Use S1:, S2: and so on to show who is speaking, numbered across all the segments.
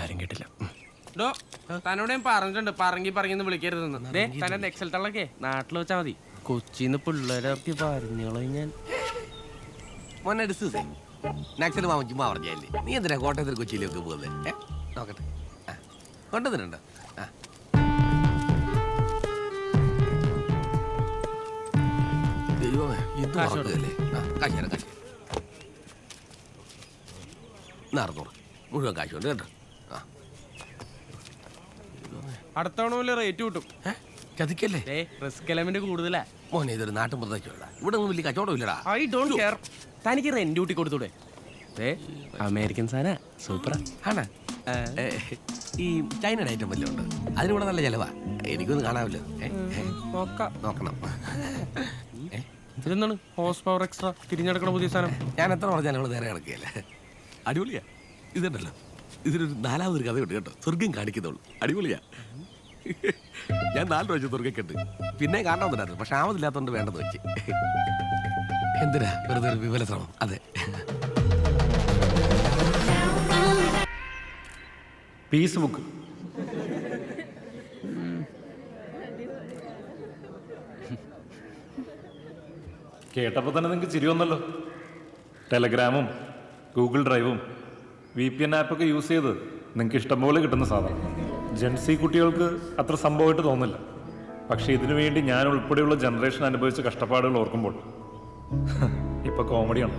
S1: ആരും കേട്ടില്ല. തന്നോടെ
S2: ഡോ തന്നോട് ഞാൻ പറഞ്ഞിട്ടുണ്ട്. പറങ്ങി പറങ്ങിന്ന് വിളിക്കരുതെന്ന്. ദേ തന്റെ നെക്സൽ തള്ളൊക്കെ നാട്ടിൽ വെച്ചാ മതി. കൊച്ചിന്ന് പിള്ളേരൊക്കെ പറഞ്ഞോളൂ ഞാൻ.
S3: മോനെ ഡിസൂസേ നക്സൽ മാമൻ ചുമ്മാ പറഞ്ഞല്ലേ നീ എന്തിനാ കോട്ടയത്തിൽ കൊച്ചിയിലേക്ക് പോകുന്നത് നോക്കട്ടെ. ആ കൊണ്ടുവന്നിട്ടുണ്ടോ? ആ. ദൈവമേ
S2: കാശ്
S3: മറക്കുകയല്ലേ ആ കാശ് തരാം കാശ് അറുന്നൂറ് മുഴുവൻ കാശുണ്ട് കേട്ടോ. ആ.
S2: അടുത്തവണ വലിയ റേറ്റ് കിട്ടും.
S3: ഏ? ചതിക്കല്ലേ?
S2: റിസ്ക് എലമെന്റ് കൂടുതലാ.
S3: മോനെ ഇതൊരു നാട്ടും പുറത്തേക്കുള്ള ഇവിടെ ഒന്നും വലിയ കച്ചവടം ഇല്ലടാ.
S2: ഐ ഡോണ്ട് കെയർ തനിക്ക് റെന്റ് കൂട്ടി കൊടുത്തൂടെ. ദേ അമേരിക്കൻ സാധന സൂപ്പറാ
S3: ആണോ? ഏ, ഈ ചൈനയുടെ ഐറ്റം വല്ലതും ഉണ്ട്? അതിനിവിടെ നല്ല ചിലവാ. എനിക്കൊന്ന് കാണാമല്ലോ ഏ, ഏ,
S2: നോക്കാം.
S3: നോക്കണം. ഏ,
S2: ഇതെന്താണ് ഹോസ് പവർ എക്സ്ട്രാ തിരിഞ്ഞെടുക്കണ പുതിയ സാധനം.
S3: ഞാൻ എത്ര പറഞ്ഞാലും നിങ്ങൾ നേരെ കിടക്കുകയല്ലേ? അടിപൊളിയാ. ഇതുണ്ടല്ലോ. ഇതിനൊരു നാലാമതൊരു കഥയുണ്ട് കേട്ടോ. സ്വർഗം കാണിക്കുന്നുള്ളൂ. അടിപൊളിയാ. ഞാൻ നാല് പ്രാവശ്യം സ്വർഗം കണ്ട് പിന്നെ കാണണമെന്നുണ്ടായിരുന്നു പക്ഷെ ആമതില്ലാത്തതുകൊണ്ട് വേണ്ടെന്ന് വെച്ച്. എന്തിനാ? വെറുതെ ഒരു വിപുല ശ്രമം അതെ.
S4: പീസ് ബുക്ക് കേട്ടപ്പോൾ തന്നെ നിങ്ങൾക്ക് ചിരി വന്നല്ലോ. ടെലഗ്രാമും ഗൂഗിൾ ഡ്രൈവും വി പി എൻ ആപ്പൊക്കെ യൂസ് ചെയ്ത് നിങ്ങൾക്ക് ഇഷ്ടംപോലെ കിട്ടുന്ന സാധനം. ജെൻസി കുട്ടികൾക്ക് അത്ര സംഭവമായിട്ട് തോന്നില്ല. പക്ഷേ ഇതിനു വേണ്ടി ഞാൻ ഉൾപ്പെടെയുള്ള ജനറേഷൻ അനുഭവിച്ച കഷ്ടപ്പാടുകൾ ഓർക്കുമ്പോൾ ഇപ്പൊ കോമഡിയാണ്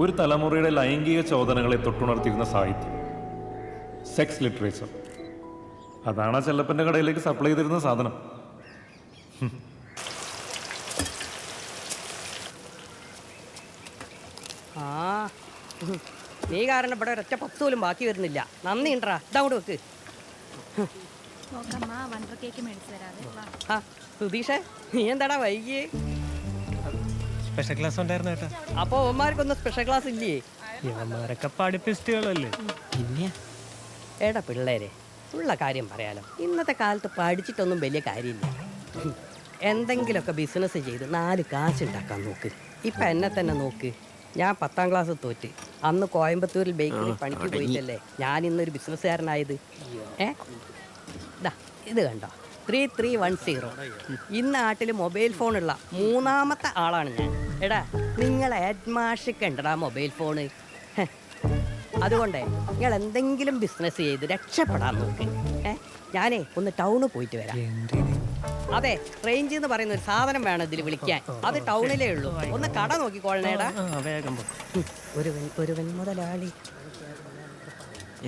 S4: ഒരു തലമുറയുടെ ലൈംഗിക ചോദനകളെ തൊട്ടുണർത്തിയിരുന്ന സാഹിത്യം. സെക്സ് ലിറ്ററേച്ചർ അതാണ് ആ കടയിലേക്ക് സപ്ലൈ ചെയ്തിരുന്ന സാധനം.
S5: ആ. നീ കാരണം ഇവിടെ ഒരൊറ്റ പത്ത് പോലും ബാക്കി വരുന്നില്ല. നന്ദി ഉണ്ടറാ ഇതങ്ങോട്ട് വെക്ക്. ആ സുധീഷേ നീ എന്താടാ വൈകിയേ?
S6: സ്പെഷ്യൽ ക്ലാസ് ഉണ്ടായിരുന്നു കേട്ടോ
S5: അപ്പൊ അവന്മാർക്കൊന്നും സ്പെഷ്യൽ ക്ലാസ് ഇല്ലേ?
S6: ഇവന്മാരൊക്കെ പഠിപ്പിസ്റ്റുകളല്ലേ.
S5: പിന്നെ? എടാ പിള്ളേരെ ഉള്ള കാര്യം പറയാലോ. ഇന്നത്തെ കാലത്ത് പഠിച്ചിട്ടൊന്നും വലിയ കാര്യമില്ല. എന്തെങ്കിലുമൊക്കെ ബിസിനസ് ചെയ്ത് നാല് കാശ് ഉണ്ടാക്കാൻ നോക്ക്. ഇപ്പൊ എന്നെ തന്നെ നോക്ക്. ഞാൻ പത്താം ക്ലാസ് തോറ്റ്. അന്ന് കോയമ്പത്തൂരിൽ ബേക്കറി പണിക്ക് പോയിട്ടല്ലേ? ഞാൻ ഇന്നൊരു ബിസിനസ്സുകാരനായത് ഏ? ഇതാ ഇത് കണ്ടോ? ത്രീ ത്രീ വൺ സീറോ ഈ നാട്ടിൽ മൊബൈൽ ഫോണുള്ള മൂന്നാമത്തെ ആളാണ് ഞാൻ. എടാ നിങ്ങൾ ഹെഡ്മാഷിക്ക് ഉണ്ടടാ മൊബൈൽ ഫോണ്. അതുകൊണ്ടേ നിങ്ങൾ എന്തെങ്കിലും ബിസിനസ് ചെയ്ത് രക്ഷപ്പെടാൻ നോക്ക്. ഏ? ഞാനേ ഒന്ന് ടൗണിൽ പോയിട്ട് വരാം. അതെ റേഞ്ച് എന്ന് പറയുന്ന ഒരു സാധനം വേണം ഇതിൽ വിളിക്കാൻ. അത് ടൗണിലേ ഉള്ളൂ. ഒന്ന് കട നോക്കിക്കോളണേടാ
S6: വേഗം പോ.
S5: ഒരുവൻ ഒരുവൻ മുതലാളി.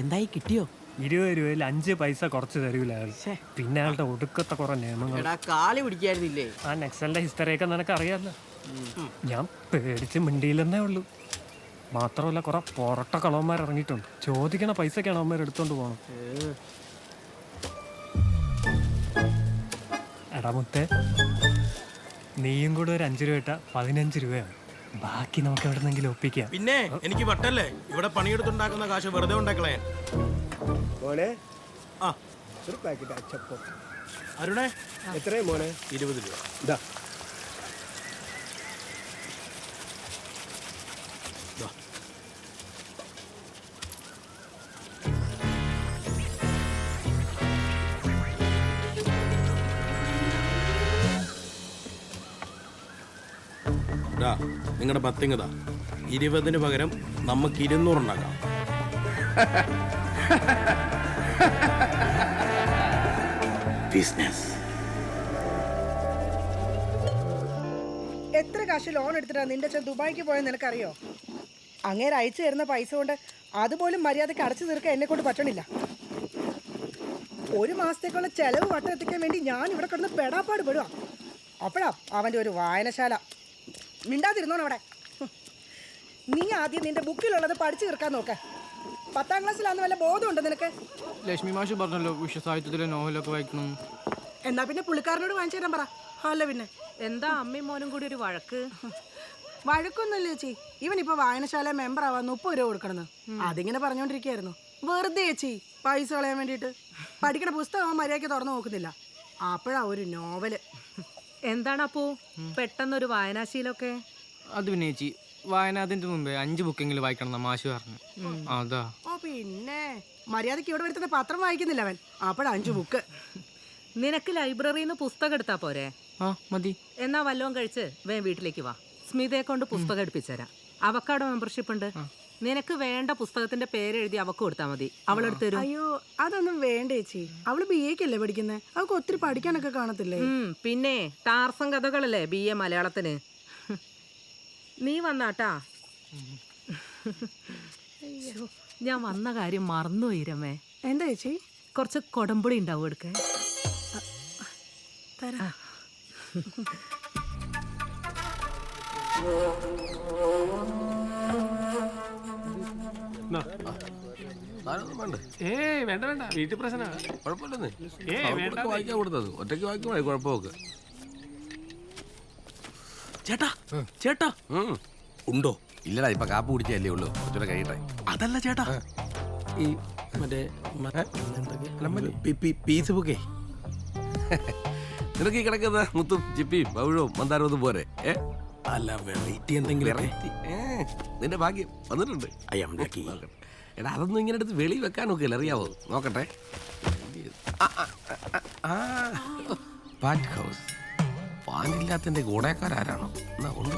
S5: എന്തായി കിട്ടിയോ?
S6: ഇരുപത് രൂപയിൽ അഞ്ച് പൈസ കുറച്ച് തരൂല അയാൾ പിന്നെ അയാളുടെ ഒടുക്കത്തെ കുറെ നിയമങ്ങൾ
S5: കാലി കാളി പിടിക്കായിരുന്നില്ലേ?
S6: ആ നെക്സലിന്റെ ഹിസ്റ്ററിയൊക്കെ നിനക്ക് അറിയാമല്ലോ ഞാൻ പേടിച്ച് മിണ്ടിയില്ലെന്നേ ഉള്ളൂ. മാത്രമല്ല കുറെ പൊറട്ട കളവന്മാർ ഇറങ്ങിയിട്ടുണ്ട്. ചോദിക്കണ പൈസക്കാണ് അവന്മാർ എടുത്തോണ്ട് പോകണം എടാ മുത്തേ. നീയും കൂടെ ഒരു അഞ്ച് രൂപ ഇട്ട പതിനഞ്ച് രൂപയാണ്. ബാക്കി നമുക്ക് എവിടെന്നെങ്കിലും ഒപ്പിക്കാം.
S7: പിന്നെ എനിക്ക് വട്ടല്ലേ? ഇവിടെ പണിയെടുത്തുണ്ടാക്കുന്ന കാശ് വെറുതെ ഉണ്ടാക്കളേ
S8: മോനെ
S7: ആ.
S8: ഒരു പാക്കറ്റ് അച്ചപ്പം.
S7: അരുണേ
S8: എത്രയും മോനെ
S7: ഇരുപത് രൂപ.
S8: ഇതാ.
S7: നിങ്ങളുടെ പത്തിങ്ങതാ ഇരുപതിന് പകരം നമുക്ക് ഇരുന്നൂറുണ്ടാക്കാം ബിസിനസ്
S9: എത്ര കാശ് ലോൺ എടുത്തിട്ടാ നിന്റെ അച്ഛൻ ദുബായിക്ക് പോയെന്ന് നിനക്കറിയോ? അങ്ങേര് അയച്ചു തരുന്ന പൈസ കൊണ്ട് അതുപോലും മര്യാദയ്ക്ക് അടച്ചു തീർക്കാൻ എന്നെ കൊണ്ട് പറ്റണില്ല. ഒരു മാസത്തേക്കുള്ള ചെലവ് വട്ടം എത്തിക്കാൻ വേണ്ടി ഞാൻ ഇവിടെ കിടന്ന് പെടാപ്പാട് പെടുക അപ്പോഴാ അവന്റെ ഒരു വായനശാല. മിണ്ടാതിരുന്നോണം അവിടെ. നീ ആദ്യം നിന്റെ ബുക്കിലുള്ളത് പഠിച്ചു തീർക്കാൻ നോക്ക. പത്താം ക്ലാസ്സിലാന്ന് വല്ല ബോധമുണ്ടോ നിനക്ക്?
S2: ലക്ഷ്മി മാഷ് പറഞ്ഞല്ലോ വിശ്വസാഹിത്യത്തിലെ നോവലൊക്കെ വായിക്കണം.
S9: എന്നാ പിന്നെ പുള്ളിക്കാരനോട് വാങ്ങിച്ചു തരാൻ പറ. അല്ല പിന്നെ.
S5: എന്താ അമ്മയും മോനും കൂടി ഒരു വഴക്ക്?
S9: വഴക്കൊന്നുമില്ല ചേച്ചി. ഇവൻ ഇപ്പൊ വായനശാല മെമ്പർ ആവാൻ മുപ്പത് രൂപ കൊടുക്കണമെന്ന് അതിങ്ങനെ പറഞ്ഞോണ്ടിരിക്കായിരുന്നു വെറുതെ ചേച്ചി പൈസ കളയാൻ വേണ്ടിയിട്ട്. പഠിക്കണ പുസ്തകം മര്യാദയ്ക്ക് തുറന്നു നോക്കുന്നില്ല. അപ്പോഴാ ഒരു നോവൽ.
S5: എന്താണ് അപ്പോ പെട്ടെന്നൊരു വായനാശീലൊക്കെ
S2: അത് പിന്നെ ചേച്ചി വായനാതിന്റെ മുമ്പേ അഞ്ച് ബുക്കെങ്കിലും വായിക്കണം എന്നാ മാഷ് പറഞ്ഞു അതാ.
S9: ഓ പിന്നെ. മര്യാദയ്ക്ക് ഇവിടെ വരുത്തുന്ന പത്രം വായിക്കുന്നില്ല അവൻ. അപ്പോഴ അഞ്ചു ബുക്ക്.
S10: നിനക്ക് ലൈബ്രറിയിൽ നിന്ന് പുസ്തകം എടുത്താ പോരെ?
S2: ആ മതി.
S10: എന്നാ വല്ലോം കഴിച്ച് വേ വീട്ടിലേക്ക് വാ. സ്മിതയെ കൊണ്ട് പുസ്തകം എടുപ്പിച്ചുതരാം. അവക്കാടോ മെമ്പർഷിപ്പ് ഉണ്ട് നിനക്ക് വേണ്ട പുസ്തകത്തിന്റെ പേര് എഴുതി അവക്ക് കൊടുത്താൽ മതി. അവളെടുത്ത് തരും.
S9: അയ്യോ അതൊന്നും വേണ്ട ചേച്ചി. അവൾ ബി എക്കല്ലേ പഠിക്കുന്നത് അവക്ക് ഒത്തിരി പഠിക്കാനൊക്കെ കാണത്തില്ലേ?
S10: ഉം, പിന്നെ ടാർസം കഥകളല്ലേ ബി എ മലയാളത്തിന്? നീ വന്നാട്ടാ. അയ്യോ, ഞാൻ വന്ന കാര്യം മറന്നുപോയി രമേ.
S9: എന്താ ചേച്ചി?
S10: കുറച്ച് കൊടമ്പുളി ഉണ്ടാവും എടുക്കേ
S9: തരാ.
S6: ഏയ് വേണ്ട. വേണ്ട വീട്ടിൽ പ്രശ്ന.
S3: കുഴപ്പമില്ലെന്നേ.
S6: ഏയ്
S3: അവർക്കൊക്കെ വായിക്കാൻ കൊടുത്തത്. ഒറ്റയ്ക്ക് വായിക്കുമ്പോഴേ കുഴപ്പമൊക്കെ. ചേട്ടാ ചേട്ടാ.
S7: ഉണ്ടോ?
S3: ഇല്ലടാ ഇപ്പൊ കാപ്പ് കുടിച്ചല്ലേ ഉള്ളൂ. കുറച്ചുകൂടെ കഴിയട്ടെ.
S7: അതല്ല ചേട്ടാ. ഈ മറ്റേ പീസ് ബുക്കേ.
S3: നിനക്ക് ഈ കിടക്കുന്ന മുത്തും ചിപ്പിയും പവിഴവും മന്ദാരവും പോരെ? ഏ?
S7: അല്ല വെറൈറ്റി എന്തെങ്കിലും
S3: വെറൈറ്റി നിന്റെ ഭാഗ്യം. വന്നിട്ടുണ്ട്.
S7: ഐ
S3: ഉണ്ടാക്കി എടാ അതൊന്നും ഇങ്ങനെ എടുത്ത് വെളി വെക്കാൻ നോക്കില്ല അറിയാവോ? നോക്കട്ടെ. പാറ്റ് ഹൗസ് പാനില്ലാത്തതിന്റെ ഗുണക്കാരാരാണോ എന്നാ ഉണ്ട്.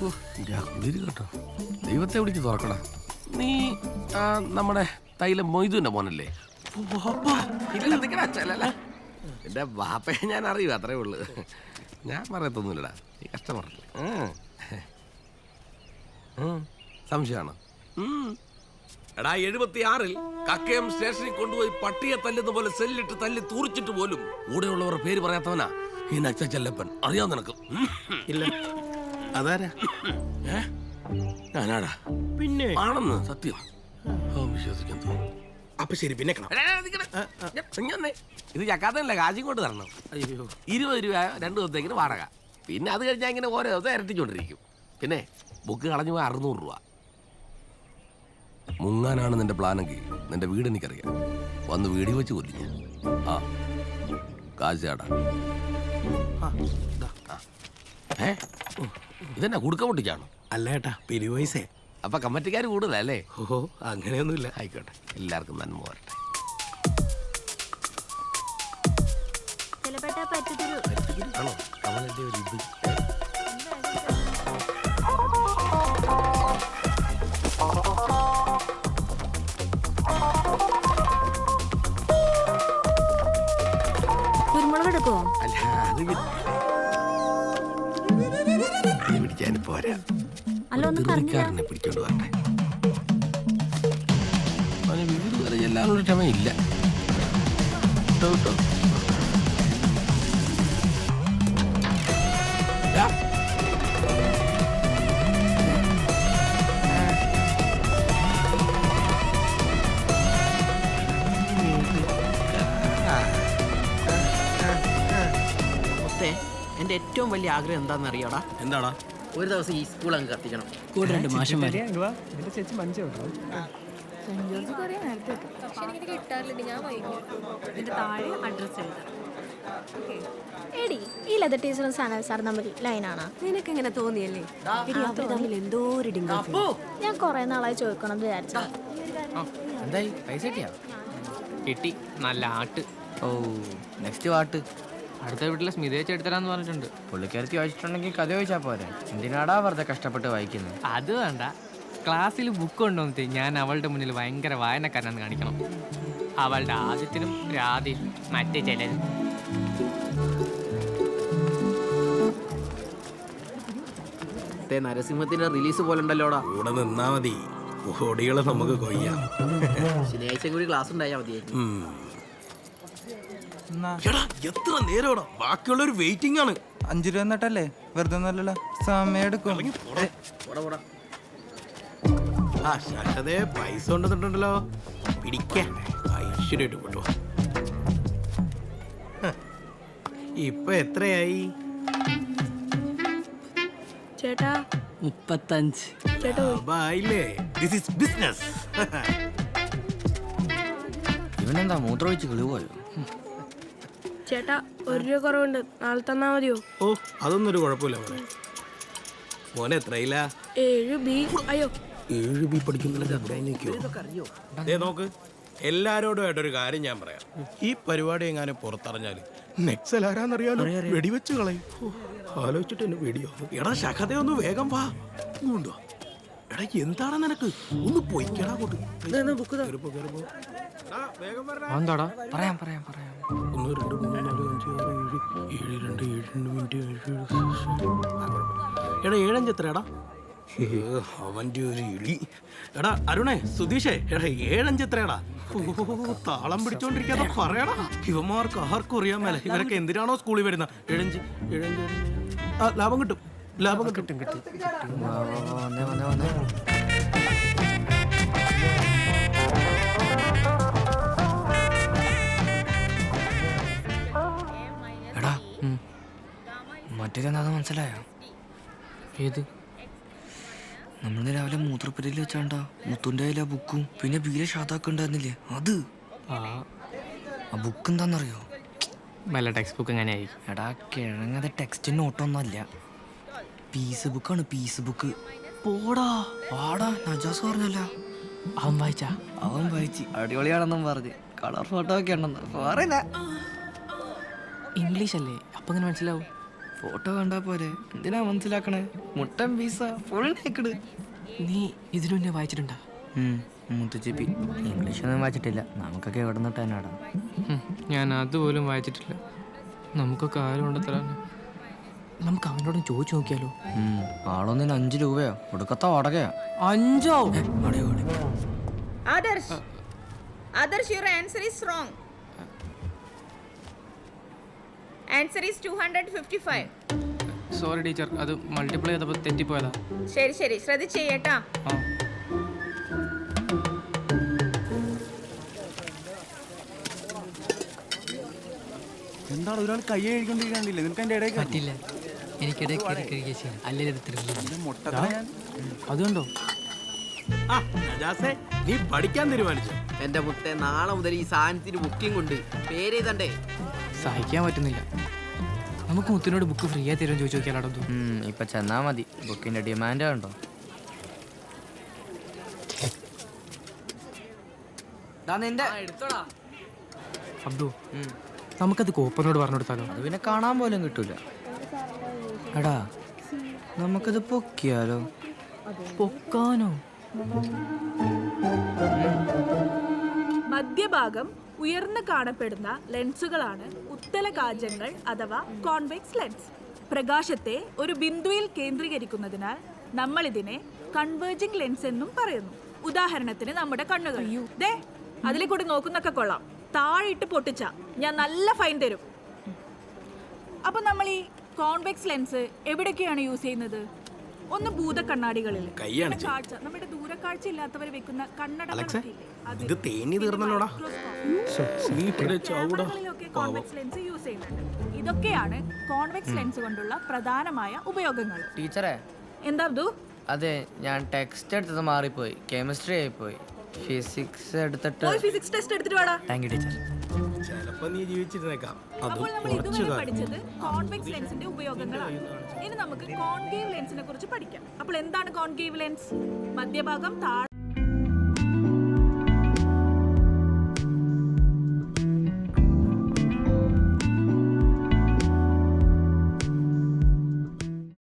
S3: കുളിര് കേട്ടോ. ദൈവത്തെ വിളിച്ച് തുറക്കടാ. നീ നമ്മുടെ തൈലം മൊയ്തുവിന്റെ മോനല്ലേ. എന്റെ ബാപ്പയെ ഞാൻ അറിയൂ അത്രേ ഉള്ളു. ഞാൻ പറയത്തൊന്നുമില്ലടാ. കഷ്ടമറല്ലേ സംശയമാണോ. എടാ എഴുപത്തി ആറിൽ കക്കയം സ്റ്റേഷനിൽ കൊണ്ടുപോയി പട്ടിയെ തല്ലുന്ന പോലെ സെല്ലിട്ട് തല്ലി തൂറിച്ചിട്ട് പോലും കൂടെയുള്ളവർ പേര് പറയാത്തവനാ ഈ നച്ച ചെല്ലപ്പൻ. അറിയാം നിനക്ക്.
S7: ഇല്ല. അതാരാ?
S3: ഏ? ഞാനാടാ.
S7: പിന്നെ?
S3: ആണെന്ന് സത്യം. വിശ്വസിക്കാൻ തോന്നുന്നു.
S7: അപ്പൊ ശരി പിന്നെ.
S3: ഇത് ചക്കാത്തല്ല കാശും കൊണ്ട് തരണം.
S7: അയ്യോ.
S3: ഇരുപത് രൂപ രണ്ടു ദിവസത്തേക്കിന് വാടക. പിന്നെ അത് കഴിഞ്ഞാൽ ഇങ്ങനെ ഓരോ ദിവസം ഇരട്ടിച്ചോണ്ടിരിക്കും. പിന്നെ ബുക്ക് കളഞ്ഞു പോയി അറുന്നൂറ് രൂപ. മുങ്ങാനാണ് നിന്റെ പ്ലാനെങ്കിൽ നിന്റെ വീട് എനിക്കറിയാം. വന്ന് വീടി വെച്ച് കൊല്ലിഞ്ഞു ആ.
S7: കാശാടാ.
S3: ഏ? ഇതെന്നാ കുടുക്ക പൊട്ടിക്കാണോ?
S7: അല്ല ഏട്ടാ പിരിവയസേ
S3: അപ്പൊ കമ്മറ്റിക്കാർ കൂടുതലല്ലേ?
S7: ഓഹോ അങ്ങനെയൊന്നുമില്ല.
S3: ആയിക്കോട്ടെ. എല്ലാവർക്കും നന്മ വരട്ടെ.
S11: പറ്റത്തൊരു
S3: ആണോ കമലിന്റെ ഒരു ഇത്.
S11: കുരുമുളക് എടുക്കുമോ
S3: അല്ല അത് പി- ഇത് പിടിക്കാൻ പോരാ.
S11: അല്ല ഒന്നും പറഞ്ഞില്ല.
S3: ധൃതിക്കാരനെ പിടിച്ചോണ്ട് വരട്ടെ. അവന് വീട് വരെ ചെല്ലാനുള്ള ക്ഷമയില്ല. കേട്ടോ, കേട്ടോ.
S5: എന്റെ ഏറ്റവും വലിയ ആഗ്രഹം എന്താണെന്ന് അറിയാടാ
S7: എന്താടാ?
S5: ഒരു ദിവസം ഈ സ്കൂൾ അങ്ങ് കത്തിക്കണം.
S6: എന്റെ ചേച്ചി മഞ്ചോ
S11: കുറേ നേരത്തെ പക്ഷെ എനിക്ക് കിട്ടാറില്ല ഞാൻ വൈകി ഇതിന്റെ താഴെ അഡ്രസ് എഴുതാം എടി ഈ ടീച്ചറും സനൽ സാർ തമ്മിൽ ലൈനാണ്
S10: നിനക്ക് എങ്ങനെ തോന്നിയല്ലേ?
S11: അവർ തമ്മിൽ എന്തോ ഒരു ഞാൻ കുറെ നാളായി ചോദിക്കണം എന്ന് വിചാരിച്ചു
S2: എന്തായി? പൈസ കിട്ടിയാ? കിട്ടി. നല്ല ആട്ട്. ഓ നെക്സ്റ്റ് പാട്ട് അടുത്ത വീട്ടിലെ സ്മിതയെ ചെടുത്തരാന്ന് പറഞ്ഞിട്ടുണ്ട്. പുള്ളിക്കാരത്തി വായിച്ചിട്ടുണ്ടെങ്കിൽ കഥ ചോദിച്ചാൽ പോരെ. എന്തിനാടാ വെറുതെ കഷ്ടപ്പെട്ട് വായിക്കുന്നത് അത് വേണ്ട. ക്ലാസ്സിൽ ബുക്ക് കൊണ്ടുവന്നിട്ട് ഞാൻ അവളുടെ മുന്നിൽ ഭയങ്കര വായനക്കാരനാണ് കാണിക്കണം. അവളുടെ ആദ്യത്തിനും രാതി മറ്റേ ചിലരും
S5: നരസിംഹത്തിന്റെ റിലീസ് പോലെ ഉണ്ടല്ലോടാ
S7: കൂടെ നിന്നാ മതി. കോടികളെ നമുക്ക് കൊയ്യാം.
S5: ശനിയാഴ്ച കൂടി ക്ലാസ് ഉണ്ടായാൽ മതിയായിരുന്നു.
S7: എടാ എത്ര നേരമാടാ ഒരു വെയിറ്റിംഗ് ആണ്.
S8: അഞ്ചു രൂപ എന്നിട്ടല്ലേ വെറുതെ ഒന്നല്ലല്ലോ സമയം എടുക്കും.
S5: പോടാ. പോടാ
S7: ആ ശാശ്വതേ പൈസ കൊണ്ടുവന്നിട്ടുണ്ടല്ലോ പിടിക്കാൻ ഐശ്വര്യമായിട്ട് കൊണ്ടുപോ. ഇപ്പൊ എത്രയായി?
S11: ചേട്ടാ.
S5: മുപ്പത്തഞ്ച്.
S2: ഇവനെന്താ മൂത്രമൊഴിച്ച് കിളിപോയോ
S11: ചേട്ടാ ഒരു രൂപ കുറവുണ്ട്. നാളെ തന്നാ മതിയോ?
S7: ഓ അതൊന്നും ഒരു കുഴപ്പമില്ല മോനെ. മോനെ എത്രയില്ല
S11: ഏഴ് ബി. അയ്യോ.
S7: ഏഴ് ബി പഠിക്കുന്നില്ല ദേ നോക്ക്. എല്ലാരോടുമായിട്ടൊരു കാര്യം ഞാൻ പറയാം. ഈ പരിപാടി എങ്ങാനും പുറത്തറിഞ്ഞാൽ നെക്സൽ ആരാന്നറിയാലോ? വെടിവെച്ച് കളയും. ആലോചിച്ചിട്ട് എന്നെ വെടിയോ? എടാ ശഖതേ ഒന്ന് വേഗം വാ. ഉണ്ടോ എടാ എന്താണ് നിനക്ക്? ഒന്ന് പൊയ്ക്കടാ കൊണ്ട്
S2: എന്താടാ പറയാം പറയാം പറയാം.
S7: ഒന്ന് രണ്ട് മൂന്ന് നാല് അഞ്ച് ആറ് ഏഴ് ഏഴ് രണ്ട് ഏഴ് രണ്ട് മിനിറ്റ് ഏഴ് ഏഴ് ആ, കുഴപ്പമില്ല. എടാ ഏഴഞ്ച് എത്രയാടാ? അവന്റെ ഒരു ഇളി. എടാ അരുണേ സുധീഷേ എടാ ഏഴഞ്ച് എത്രയാടാ? താളം പിടിച്ചോണ്ടിരിക്കാതെ പറയടാ. ഇവന്മാർക്ക് ആർക്കും അറിയാൻ മേല. ഇവരൊക്കെ എന്തിനാണോ സ്കൂളിൽ വരുന്നത് ഏഴഞ്ച് ഏഴഞ്ച് ഏഴഞ്ച്. ആ ലാഭം കിട്ടും. ലാഭം കിട്ടും. കിട്ടും
S2: മറ്റേതെന്താന്ന് മനസ്സിലായോ? ഏത്? നമ്മൾ രാവിലെ മൂത്രപ്പുരയിൽ വെച്ചാണ്ടാ. മുത്തുന്റെ കയ്യിലെ ബുക്കും. പിന്നെ ബീരെ ഷാത്താക്ക് ഉണ്ടായിരുന്നില്ലേ? അത്? ആ. ബുക്ക് എന്താണെന്നറിയോ
S6: നല്ല ടെക്സ്റ്റ് ബുക്ക് എങ്ങനെയായി?
S2: എടാ കിഴങ്ങത് ടെക്സ്റ്റ് നോട്ടൊന്നുമല്ല പീസ് ബുക്കാണ് പീസ് ബുക്ക് പോടാ. പാടാ നജാസ് പറഞ്ഞല്ല.
S6: അവൻ വായിച്ചാ?
S2: അവൻ വായിച്ച്. അടിപൊളിയാണെന്നും പറഞ്ഞ്. കളർ ഫോട്ടോ ഒക്കെ ഉണ്ടെന്ന്. പറയില്ല.
S6: ഇംഗ്ലീഷ് അല്ലേ അപ്പൊ അങ്ങനെ മനസ്സിലാവും.
S2: ഫോട്ടോ കണ്ടാ പോലെ എന്തിനാ മനസ്സിലാക്കണേ? മുട്ടൻ പീസ ഫുൾ നേക്കഡ്
S6: നീ ഇതിനു മുന്നേ വായിച്ചിട്ടുണ്ടാ?
S2: മുത്തുച്ചിപ്പി. ഇംഗ്ലീഷൊന്നും വായിച്ചിട്ടില്ല. നമുക്കൊക്കെ എവിടെ നിന്നിട്ട്
S6: ഞാൻ അതുപോലും വായിച്ചിട്ടില്ല. നമുക്കൊക്കെ ആരും ഉണ്ടെത്തലാണ് നമുക്ക് അവനോടും ചോദിച്ചു നോക്കിയാലോ?
S2: ആളൊന്നിന് അഞ്ച് രൂപയോ. ഒടുക്കത്ത വാടകയാ.
S6: അഞ്ചോ?
S12: Adarsh Adarsh your answer is wrong answer is two hundred fifty five
S6: sorry teacher അത് മൾട്ടിപ്ലൈ ചെയ്തപ്പോൾ തെറ്റിപ്പോയതാ.
S12: ശരി ശരി. ശ്രദ്ധിച്ച് ചെയ്യട്ടാ.
S6: ആ.
S8: എന്താണ് ഒരാൾ കൈ കഴിക്കൊണ്ടിരിക്കണ്ടില്ലേ നിനക്ക് അതിന്റെ ഇടയിൽ
S6: പറ്റില്ല. എനിക്കിടെ കയറി കഴിക്കുക ചെയ്യാം അല്ലെങ്കിൽ ഇത് തരില്ല?
S8: മുട്ട
S6: അതുകൊണ്ടോ?
S7: ആ നജാസേ നീ പഠിക്കാൻ തീരുമാനിച്ചു?
S5: എന്റെ മുത്തെ നാളെ മുതൽ ഈ സാധനത്തിന് ബുക്കിംഗ് ഉണ്ട്. പേര് എഴുതണ്ടേ?
S6: സഹിക്കാൻ പറ്റുന്നില്ല. നമുക്ക് മുത്തിനോട് ബുക്ക് ഫ്രീ ആയി തരുമെന്ന് ചോദിച്ചു നോക്കിയാലോ
S2: ഇപ്പൊ ചെന്നാ മതി. ബുക്കിന്റെ ഡിമാൻഡ് ഉണ്ടോ
S6: അബ്ദു നമുക്കത് കോപ്പനോട് പറഞ്ഞു കൊടുത്താലോ
S2: അത് പിന്നെ കാണാൻ പോലും കിട്ടൂല. എടാ നമുക്കത് പൊക്കിയാലോ?
S6: പൊക്കാനോ?
S11: മധ്യഭാഗം ഉയർന്നു കാണപ്പെടുന്ന ലെൻസുകളാണ് ഉത്തല കാജങ്ങൾ അഥവാ കോൺവെക്സ് ലെൻസ്. പ്രകാശത്തെ ഒരു ബിന്ദുവിൽ കേന്ദ്രീകരിക്കുന്നതിനാൽ നമ്മൾ ഇതിനെ കൺവേർജിംഗ് ലെൻസ് എന്നും പറയുന്നു. ഉദാഹരണത്തിന് നമ്മുടെ കണ്ണുകൾ. ദേ അതിലെ കൂടി നോക്കുന്നൊക്കെ കൊള്ളാം. താഴെ ഇട്ട് പൊട്ടിച്ച ഞാൻ നല്ല ഫൈൻ തരും. അപ്പൊ നമ്മൾ ഈ കോൺവെക്സ് ലെൻസ് എവിടെയൊക്കെയാണ് യൂസ് ചെയ്യുന്നത്? ഒന്ന് ഭൂത കണ്ണാടികളിൽ നമ്മുടെ ദൂരക്കാഴ്ച ഇല്ലാത്തവർ വെക്കുന്ന കണ്ണട.
S7: ഇത് തേഞ്ഞു തീർന്നല്ലോടാ. നീ ഇവിടെ ചാവൂടാ.
S11: കോൺവെക്സ് ലെൻസ് യൂസ് ചെയ്യുന്നുണ്ട്. ഇതൊക്കെയാണ് കോൺവെക്സ് ലെൻസ് കൊണ്ടുള്ള പ്രധാനമായ ഉപയോഗങ്ങൾ.
S2: ടീച്ചറെ.
S11: എന്താ അബ്ദു?
S2: അതെ ഞാൻ ടെക്സ്റ്റ് എടുത്തത് മാറിപ്പോയി. കെമിസ്ട്രി ആയിപ്പോയി. ഫിസിക്സ് എടുത്തിട്ട്
S11: ഫിസിക്സ് ടെസ്റ്റ് എടുത്തിട്ട് വേടാ.
S2: താങ്ക് യു ടീച്ചർ
S7: ചിലപ്പോ നീ ജീവിച്ചിരുന്നേക്കാം. അത്
S11: അപ്പോൾ നമ്മൾ ഇതുവരെ പഠിച്ചത് കോൺവെക്സ് ലെൻസിന്റെ ഉപയോഗങ്ങളാണ്. ഇനി നമുക്ക് കോൺകേവ് ലെൻസിനെ കുറിച്ച് പഠിക്കാം. അപ്പോൾ എന്താണ് കോൺകേവ് ലെൻസ് മധ്യഭാഗം താഴെ